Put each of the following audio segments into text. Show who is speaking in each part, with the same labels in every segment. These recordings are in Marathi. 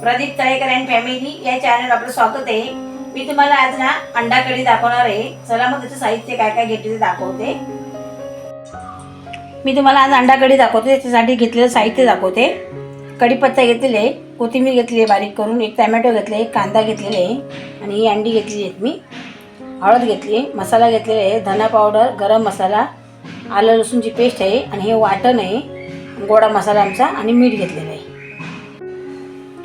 Speaker 1: प्रदीप तळेकर अँड फॅमिली या चॅनल आपलं स्वागत आहे. मी तुम्हाला आज ना अंडा कढी दाखवणार आहे. चला मग त्याचं साहित्य काय काय घेतले ते दाखवते. मी तुम्हाला आज अंडा कढी दाखवते. त्याच्यासाठी घेतलेलं साहित्य दाखवते. कढीपत्ता घेतलेले आहे. कोथिंबीर घेतली आहे बारीक करून. एक टॅमॅटो घेतले एक कांदा घेतलेले आहे. आणि ही अंडी घेतली आहेत मी. हळद घेतली आहे. मसाला घेतलेला आहे. धना पावडर गरम मसाला आलं लसूणची पेस्ट आहे. आणि हे वाटण आहे. गोडा मसाला आमचा. आणि मीठ घेतलेलं आहे.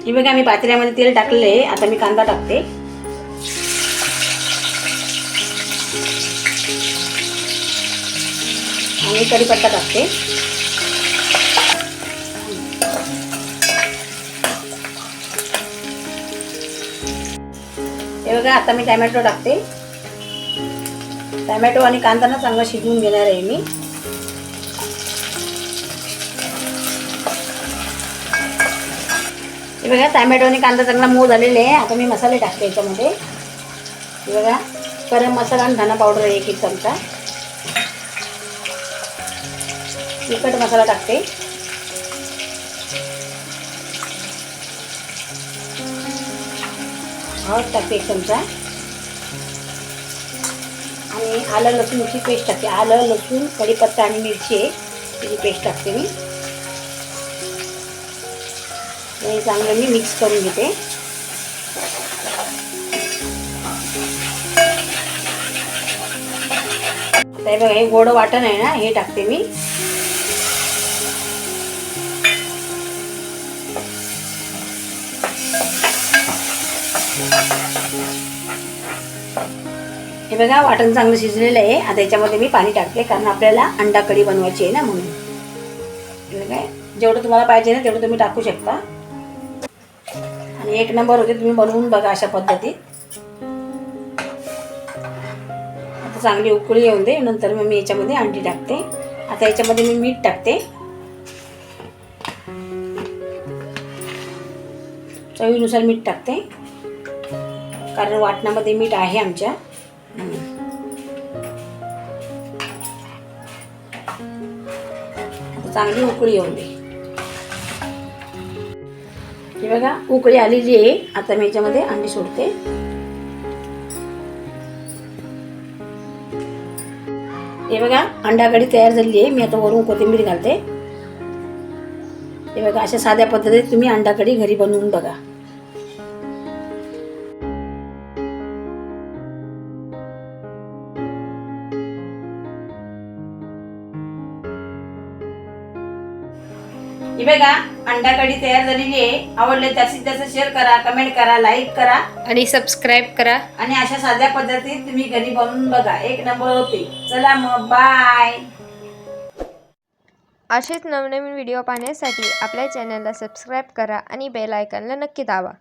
Speaker 1: हे बघा मी पातेल्यामध्ये तेल टाकलेलं आहे आता मी कांदा टाकते. आणि कढीपत्ता टाकते. हे बघा आता मी टॅमॅटो टाकते. टॅमॅटो आणि कांदा ना चांगला शिजवून घेणार आहे मी. हे बघा टॅमॅटो आणि कांदा चांगला मऊ झालेले आहे. आता मी मसाले टाकते याच्यामध्ये. हे बघा गरम मसाला आणि धना पावडर आहे एक एक चमचा. तिखट मसाला टाकते. हळद टाकते एक चमचा. आणि आलं लसूणची पेस्ट टाकते. आलं लसूण कढीपत्ता आणि मिरची आहे. त्याची पेस्ट टाकते मी. हे चांगलं मी मिक्स करून घेते. आता हे बघा हे गोड वाटण आहे ना हे टाकते मी. हे बघा वाटण चांगलं शिजलेलं आहे. आता याच्यामध्ये मी पाणी टाकते कारण आपल्याला अंडा कढी बनवायची आहे ना म्हणून. हे काय जेवढं तुम्हाला पाहिजे ना तेवढं तुम्ही टाकू शकता. आणि एक नंबर होते तुम्ही बनवून बघा अशा पद्धतीत आता चांगली उकळी येऊन दे नंतर मग मी याच्यामध्ये अंडी टाकते. आता याच्यामध्ये मी मीठ टाकते. चवीनुसार मीठ टाकते. कारण वाटणामध्ये मीठ आहे आमच्या. चांगली उकळी येऊन दे. हे बघा उकळी आलेली आहे. आता मी याच्यामध्ये अंडी सोडते. हे बघा अंडा कढी तयार झालेली आहे. मी आता वरून कोथिंबीर घालते. हे बघा अशा साध्या पद्धतीत तुम्ही अंडा कढी घरी बनवून बघा. हे बघा अंडा कढी तयार झालेली आहे. आवडले जास्तीत जास्त शेअर करा कमेंट करा लाईक करा.
Speaker 2: आणि सबस्क्राईब करा.
Speaker 1: आणि अशा साध्या पद्धतीत तुम्ही घरी बनवून बघा. एक नंबर होते. चला मग बाय
Speaker 2: असेच नवनवीन व्हिडिओ पाहण्यासाठी आपल्या चॅनलला सबस्क्राईब करा आणि बेल आयकॉनला नक्की दाबा.